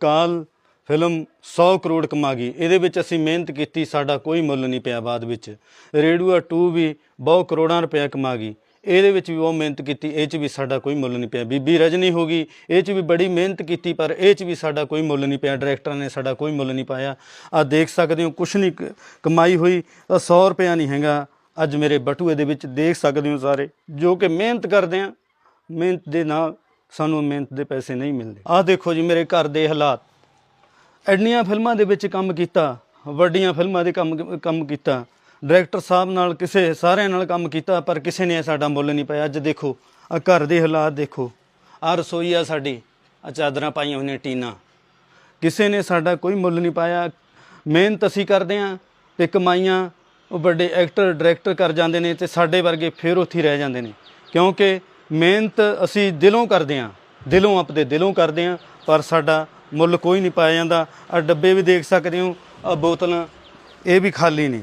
ਕਾਲ film 100 crore ਕਮਾ ਗਈ। ਇਹਦੇ ਵਿੱਚ ਅਸੀਂ ਮਿਹਨਤ ਕੀਤੀ, ਸਾਡਾ ਕੋਈ ਮੁੱਲ ਨਹੀਂ ਪਿਆ ਬਾਅਦ ਵਿੱਚ। ਰੇਡੂਆ 2 ਵੀ ਬਹੁਤ ਕਰੋੜਾਂ ਰੁਪਏ ਕਮਾ ਗਈ। ਇਹਦੇ ਵਿੱਚ ਵੀ ਉਹ ਮਿਹਨਤ ਕੀਤੀ, ਇਹ 'ਚ ਵੀ ਸਾਡਾ ਕੋਈ ਮੁੱਲ ਨਹੀਂ ਪਿਆ। ਬੀਬੀ ਰਜਨੀ ਹੋ ਗਈ, ਇਹ 'ਚ ਵੀ ਬੜੀ ਮਿਹਨਤ ਕੀਤੀ, ਪਰ ਇਹ 'ਚ ਵੀ ਸਾਡਾ ਕੋਈ ਮੁੱਲ ਨਹੀਂ ਪਿਆ। ਡਾਇਰੈਕਟਰਾਂ ਨੇ ਸਾਡਾ ਕੋਈ ਮੁੱਲ ਨਹੀਂ ਪਾਇਆ। ਆ ਦੇਖ ਸਕਦੇ ਹੋ, ਕੁਛ ਨਹੀਂ ਕਮਾਈ ਹੋਈ ਤਾਂ 100 ਰੁਪਇਆ ਨਹੀਂ ਹੈਗਾ। ਅੱਜ ਮੇਰੇ ਬਟੂਏ ਦੇ ਵਿੱਚ ਦੇਖ ਸਕਦੇ ਹੋ ਸਾਰੇ, ਜੋ ਕਿ ਮਿਹਨਤ ਕਰਦੇ ਆ, ਮਿਹਨਤ ਦੇ ਨਾਲ ਸਾਨੂੰ ਮਿਹਨਤ ਦੇ ਪੈਸੇ ਨਹੀਂ ਮਿਲਦੇ। ਆਹ ਦੇਖੋ ਜੀ ਮੇਰੇ ਘਰ ਦੇ ਹਾਲਾਤ। ਐਡੀਆਂ ਫਿਲਮਾਂ ਦੇ ਵਿੱਚ ਕੰਮ ਕੀਤਾ, ਵੱਡੀਆਂ ਫਿਲਮਾਂ ਦੇ ਕੰਮ ਕੰਮ ਕੀਤਾ। ਡਾਇਰੈਕਟਰ ਸਾਹਿਬ ਨਾਲ ਕਿਸੇ, ਸਾਰਿਆਂ ਨਾਲ ਕੰਮ ਕੀਤਾ, ਪਰ ਕਿਸੇ ਨੇ ਸਾਡਾ ਮੁੱਲ ਨਹੀਂ ਪਾਇਆ। ਅੱਜ ਦੇਖੋ ਆ ਘਰ ਦੇ ਹਾਲਾਤ ਦੇਖੋ। ਆ ਰਸੋਈ ਆ ਸਾਡੀ ਆ ਚਾਦਰਾਂ ਪਾਈਆਂ ਹੋਈਆਂ ਟੀਨਾ। ਕਿਸੇ ਨੇ ਸਾਡਾ ਕੋਈ ਮੁੱਲ ਨਹੀਂ ਪਾਇਆ। ਮਿਹਨਤ ਅਸੀਂ ਕਰਦੇ ਆ ਤੇ ਕਮਾਈਆਂ, ਉਹ ਵੱਡੇ ਐਕਟਰ, ਡਾਇਰੈਕਟਰ ਕਰ ਜਾਂਦੇ ਨੇ ਤੇ ਸਾਡੇ ਵਰਗੇ ਫੇਰ ਉੱਥੇ ਰਹਿ ਜਾਂਦੇ ਨੇ। ਕਿਉਂਕਿ ਮਿਹਨਤ ਅਸੀਂ ਦਿਲੋਂ ਕਰਦੇ ਆ ਦਿਲੋਂ ਆਪਦੇ ਦਿਲੋਂ ਕਰਦੇ ਆ ਪਰ ਸਾਡਾ ਮੁੱਲ ਕੋਈ ਨਹੀਂ ਪਾਇਆ ਜਾਂਦਾ। ਆ ਡੱਬੇ ਵੀ ਦੇਖ ਸਕਦੇ ਹੋ ਆ ਬੋਤਲਾਂ ਇਹ ਵੀ ਖਾਲੀ ਨੇ।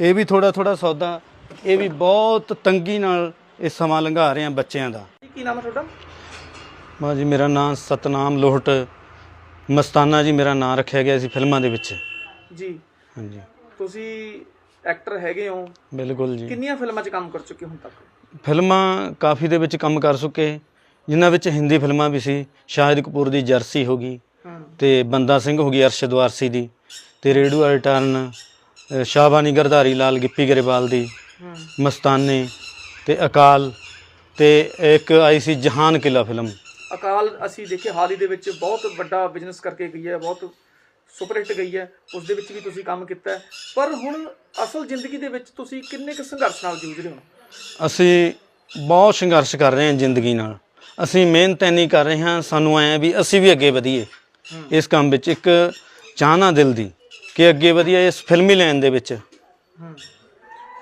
ਇਹ ਵੀ ਥੋੜਾ ਥੋੜਾ ਸੌਦਾ ਇਹ ਵੀ ਬਹੁਤ ਤੰਗੀ ਨਾਲ ਇਹ ਸਮਾਂ ਲੰਘਾ ਰਹੇ ਆ ਬੱਚਿਆਂ ਦਾ। ਕੀ ਨਾਮ ਹੈ ਤੁਹਾਡਾ? ਮਾ ਜੀ ਮੇਰਾ ਨਾਮ ਸਤਨਾਮ ਲੋਹਟ ਮਸਤਾਨਾ ਜੀ ਮੇਰਾ ਨਾਮ ਰੱਖਿਆ ਗਿਆ ਸੀ ਫਿਲਮਾਂ ਦੇ ਵਿੱਚ। ਜੀ। ਹਾਂਜੀ। ਤੁਸੀਂ ਐਕਟਰ ਹੈਗੇ ਹੋ? ਬਿਲਕੁਲ ਜੀ। ਕਿੰਨੀਆਂ ਫਿਲਮਾਂ 'ਚ ਕੰਮ ਕਰ ਚੁੱਕੇ ਹੁਣ ਤੱਕ? ਫਿਲਮਾਂ ਕਾਫੀ ਦੇ ਵਿੱਚ ਕੰਮ ਕਰ ਚੁੱਕੇ। ਜਿਨ੍ਹਾਂ ਵਿੱਚ ਹਿੰਦੀ ਫਿਲਮਾਂ ਵੀ ਸੀ। ਸ਼ਾਹਿਦ ਕਪੂਰ ਦੀ ਜਰਸੀ ਹੋ ਗਈ। ਤੇ ਬੰਦਾ ਸਿੰਘ ਹੋ ਗਈ ਅਰਸ਼ਦ ਵਾਰਸੀ ਦੀ। ਤੇ ਰੇਡੂ ਰਿਟਰਨ ਅ, ਸ਼ਾਹਬਾਨੀ ਗਰਧਾਰੀ ਲਾਲ ਗਿੱਪੀ ਗਰੇਵਾਲ ਦੀ। ਮਸਤਾਨੇ ਤੇ ਅਕਾਲ ਤੇ ਇੱਕ ਆਈ ਸੀ ਜਹਾਨ ਕਿਲਾ ਫਿਲਮ। ਅਕਾਲ ਅਸੀਂ ਦੇਖੇ ਹਾਲ ਹੀ ਦੇ ਵਿੱਚ ਬਹੁਤ ਵੱਡਾ ਬਿਜ਼ਨਸ ਕਰਕੇ ਗਈ ਹੈ ਬਹੁਤ ਸੁਪਰ ਹਿੱਟ ਗਈ ਹੈ ਉਸ ਦੇ ਵਿੱਚ ਵੀ ਤੁਸੀਂ ਕੰਮ ਕੀਤਾ ਪਰ ਹੁਣ ਅਸਲ ਜ਼ਿੰਦਗੀ ਦੇ ਵਿੱਚ ਤੁਸੀਂ ਕਿੰਨੇ ਕੁ ਸੰਘਰਸ਼ ਨਾਲ ਜੂਝ ਰਹੇ ਹੋ? ਅਸੀਂ ਬਹੁਤ ਸੰਘਰਸ਼ ਕਰ ਰਹੇ ਹਾਂ ਜ਼ਿੰਦਗੀ ਨਾਲ। ਅਸੀਂ ਮਿਹਨਤ ਇੰਨੀ ਕਰ ਰਹੇ ਹਾਂ ਸਾਨੂੰ ਐ ਵੀ ਅਸੀਂ ਵੀ ਅੱਗੇ ਵਧੀਏ। ਇਸ ਕੰਮ ਵਿੱਚ ਇੱਕ ਚਾਹਨਾ ਦਿਲ ਦੀ ਕਿ ਅੱਗੇ ਵਧੀਏ ਇਸ ਫਿਲਮੀ ਲਾਈਨ ਦੇ ਵਿੱਚ।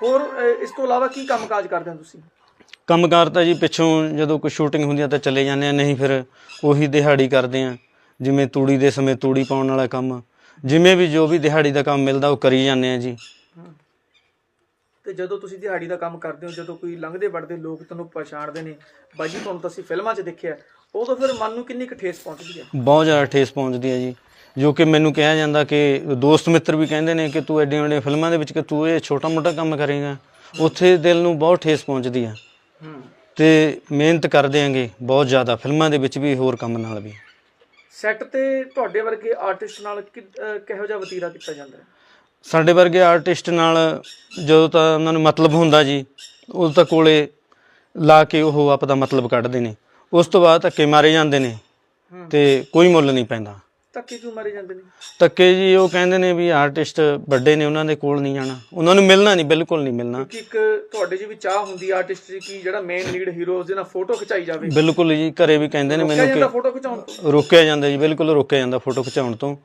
ਹੋਰ ਇਸ ਤੋਂ ਇਲਾਵਾ ਕੀ ਕੰਮਕਾਜ ਕਰਦੇ ਹੋ ਤੁਸੀਂ? ਕੰਮਕਾਰ ਤਾਂ ਜੀ ਪਿੱਛੋਂ ਜਦੋਂ ਕੋਈ ਸ਼ੂਟਿੰਗ ਹੁੰਦੀ ਆ ਤਾਂ ਚਲੇ ਜਾਂਦੇ ਆ ਨਹੀਂ ਫਿਰ ਉਹੀ ਦਿਹਾੜੀ ਕਰਦੇ ਆ ਜਿਵੇਂ ਤੂੜੀ ਦੇ ਸਮੇਂ ਤੂੜੀ ਪਾਉਣ ਵਾਲਾ ਕੰਮ ਜਿਵੇਂ ਵੀ ਜੋ ਵੀ ਦਿਹਾੜੀ ਦਾ ਕੰਮ ਮਿਲਦਾ ਉਹ ਕਰੀ ਜਾਂਦੇ ਆ ਜੀ। ਤੇ ਜਦੋਂ ਤੁਸੀਂ ਦਿਹਾੜੀ ਦਾ ਕੰਮ ਕਰਦੇ ਹੋ ਜਦੋਂ ਕੋਈ ਲੰਘਦੇ ਵੜਦੇ ਲੋਕ ਤੁਹਾਨੂੰ ਪਛਾਣਦੇ ਨੇ ਬਾਜੀ ਤੁਹਾਨੂੰ ਤਾਂ ਅਸੀਂ ਫਿਲਮਾਂ 'ਚ ਦੇਖਿਆ ਉਦੋਂ ਫਿਰ ਮਨ ਨੂੰ ਕਿੰਨੀ ਕੁ ਠੇਸ ਪਹੁੰਚਦੀ ਹੈ? ਬਹੁਤ ਜ਼ਿਆਦਾ ਠੇਸ ਪਹੁੰਚਦੀ ਹੈ ਜੀ। ਜੋ ਕਿ ਮੈਨੂੰ ਕਿਹਾ ਜਾਂਦਾ ਕਿ ਦੋਸਤ ਮਿੱਤਰ ਵੀ ਕਹਿੰਦੇ ਨੇ ਕਿ ਤੂੰ ਐਡੀਆਂ ਵੱਡੀਆਂ ਫਿਲਮਾਂ ਦੇ ਵਿੱਚ ਕਿ ਤੂੰ ਇਹ ਛੋਟਾ ਮੋਟਾ ਕੰਮ ਕਰੇਗਾ ਉੱਥੇ ਦਿਲ ਨੂੰ ਬਹੁਤ ਠੇਸ ਪਹੁੰਚਦੀ ਹੈ। ਹੂੰ। ਤੇ ਮਿਹਨਤ ਕਰਦੇ ਆਂਗੇ ਬਹੁਤ ਜ਼ਿਆਦਾ ਫਿਲਮਾਂ ਦੇ ਵਿੱਚ ਵੀ ਹੋਰ ਕੰਮ ਨਾਲ ਵੀ। ਸੈੱਟ ਤੇ ਤੁਹਾਡੇ ਵਰਗੇ ਆਰਟਿਸਟ ਨਾਲ ਕਿ- ਅਹ ਕਿਹੋ ਜਿਹਾ ਵਤੀਰਾ ਕੀਤਾ ਜਾਂਦਾ ਹੈ? ਸਾਡੇ ਵਰਗੇ ਆਰਟਿਸਟ ਨਾਲ ਜਦੋਂ ਤਾਂ ਉਹਨਾਂ ਨੂੰ ਮਤਲਬ ਹੁੰਦਾ ਜੀ ਉਸ ਤਾਂ ਕੋਲੇ ਲਾ ਕੇ ਉਹ ਆਪਦਾ ਮਤਲਬ ਕੱਢਦੇ ਨੇ। ਉਸ ਤੋਂ ਬਾਅਦ ਧੱਕੇ ਮਾਰੇ ਜਾਂਦੇ ਨੇ ਤੇ ਕੋਈ ਮੁੱਲ ਨਹੀਂ ਪੈਂਦਾ। ਧੱਕੇ ਕਿਉਂ ਮਾਰੇ ਜਾਂਦੇ ਨੇ? ਧੱਕੇ ਜੀ ਉਹ ਕਹਿੰਦੇ ਨੇ ਵੀ ਆਰਟਿਸਟ ਵੱਡੇ ਨੇ ਉਹਨਾਂ ਦੇ ਕੋਲ ਨਹੀਂ ਜਾਣਾ। ਉਹਨਾਂ ਨੂੰ ਮਿਲਣਾ ਨਹੀਂ ਬਿਲਕੁਲ ਨਹੀਂ ਮਿਲਣਾ। ਕਿਉਂਕਿ ਇੱਕ ਤੁਹਾਡੇ 'ਚ ਵੀ ਚਾਹ ਹੁੰਦੀ ਆਰਟਿਸਟ ਦੀ ਕਿ ਜਿਹੜਾ ਮੇਨ ਲੀਡ ਹੀਰੋ ਉਸ ਦੇ ਨਾਲ ਫੋਟੋ ਖਿਚਾਈ ਜਾਵੇ। ਬਿਲਕੁਲ ਜੀ ਘਰੇ ਵੀ ਕਹਿੰਦੇ ਨੇ ਮੈਨੂੰ ਕਿ ਫੋਟੋ ਖਿਚਾਉਣ ਤੋਂ? ਰੋਕਿਆ ਜਾਂਦਾ ਜੀ ਬਿਲਕੁਲ ਰੋਕਿਆ ਜਾਂਦਾ ਫੋਟੋ ਖਿਚਾਉਣ ਤੋਂ।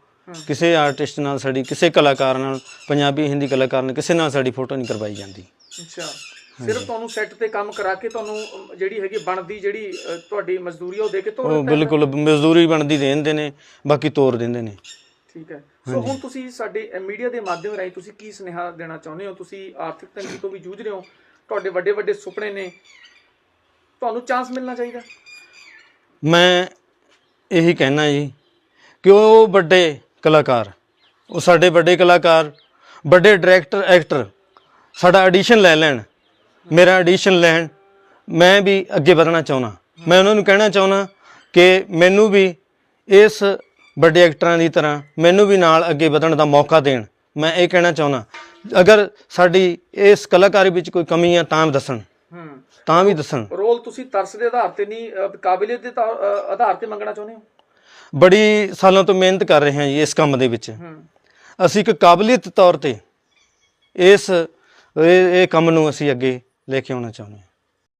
ਕਿਸੇ ਆਰਟਿਸਟ ਨਾਲ ਸਾਡੀ ਕਿਸੇ ਕਲਾਕਾਰ ਨਾਲ ਪੰਜਾਬੀ ਹਿੰਦੀ ਕਲਾਕਾਰ ਨਾਲ ਕਿਸੇ ਨਾਲ ਸਾਡੀ ਫੋਟੋ ਨਹੀਂ ਕਰਵਾਈ ਜਾਂਦੀ। ਅੱਛਾ। ਸਿਰਫ ਤੁਹਾਨੂੰ ਸੈੱਟ ਤੇ ਕੰਮ ਕਰਾ ਕੇ ਤੁਹਾਨੂੰ ਜਿਹੜੀ ਹੈਗੀ ਬਣਦੀ ਜਿਹੜੀ ਤੁਹਾਡੀ ਮਜ਼ਦੂਰੀ ਆ ਉਹ ਦੇ ਕੇ ਤੋਰ ਉਹ ਬਿਲਕੁਲ ਮਜ਼ਦੂਰੀ ਬਣਦੀ ਦੇ ਦਿੰਦੇ ਨੇ ਬਾਕੀ ਤੋਰ ਦਿੰਦੇ ਨੇ। ਠੀਕ ਹੈ। ਸੋ ਹੁਣ ਤੁਸੀਂ ਸਾਡੇ ਮੀਡੀਆ ਦੇ ਮਾਧਿਅਮ ਰਾਹੀਂ ਤੁਸੀਂ ਕੀ ਸੁਨੇਹਾ ਦੇਣਾ ਚਾਹੁੰਦੇ ਹੋ? ਤੁਸੀਂ ਆਰਥਿਕ ਤੰਗੀ ਤੋਂ ਵੀ ਜੂਝ ਰਹੇ ਹੋ? ਤੁਹਾਡੇ ਵੱਡੇ ਵੱਡੇ ਸੁਪਨੇ ਨੇ। ਤੁਹਾਨੂੰ ਚਾਂਸ ਮਿਲਣਾ ਚਾਹੀਦਾ? ਮੈਂ ਇਹੀ ਕਹਿਣਾ ਜੀ ਕਿ ਉਹ ਵੱਡੇ ਕਲਾਕਾਰ ਉਹ ਸਾਡੇ ਵੱਡੇ ਕਲਾਕਾਰ ਵੱਡੇ ਡਾਇਰੈਕਟਰ ਐਕਟਰ ਸਾਡਾ ਆਡੀਸ਼ਨ ਲੈ ਲੈਣ। ਮੇਰਾ ਆਡੀਸ਼ਨ ਲੈਣ ਮੈਂ ਵੀ ਅੱਗੇ ਵਧਣਾ ਚਾਹੁੰਦਾ। ਮੈਂ ਉਹਨਾਂ ਨੂੰ ਕਹਿਣਾ ਚਾਹੁੰਦਾ ਕਿ ਮੈਨੂੰ ਵੀ ਇਸ ਵੱਡੇ ਐਕਟਰਾਂ ਦੀ ਤਰ੍ਹਾਂ ਮੈਨੂੰ ਵੀ ਨਾਲ ਅੱਗੇ ਵਧਣ ਦਾ ਮੌਕਾ ਦੇਣ। ਮੈਂ ਇਹ ਕਹਿਣਾ ਚਾਹੁੰਦਾ ਅਗਰ ਸਾਡੀ ਇਸ ਕਲਾਕਾਰੀ ਵਿੱਚ ਕੋਈ ਕਮੀ ਹੈ ਤਾਂ ਦੱਸਣ। ਤਾਂ ਵੀ ਦੱਸਣ। ਰੋਲ ਤੁਸੀਂ ਤਰਸ ਦੇ ਆਧਾਰ ਤੇ ਨਹੀਂ ਕਾਬਲੀਅਤ ਦੇ ਆਧਾਰ ਤੇ ਮੰਗਣਾ ਚਾਹੁੰਦੇ ਹੋ? ਬੜੀ ਸਾਲਾਂ ਤੋਂ ਮਿਹਨਤ ਕਰ ਰਹੇ ਹਾਂ ਜੀ ਇਸ ਕੰਮ ਦੇ ਵਿੱਚ। ਅਸੀਂ ਇੱਕ ਕਾਬਲੀਅਤ ਤੌਰ ਤੇ ਇਸ ਇਹ ਕੰਮ ਨੂੰ ਅਸੀਂ ਅੱਗੇ ਲੈ ਕੇ ਆਉਣਾ ਚਾਹੁੰਦੇ ਹਾਂ।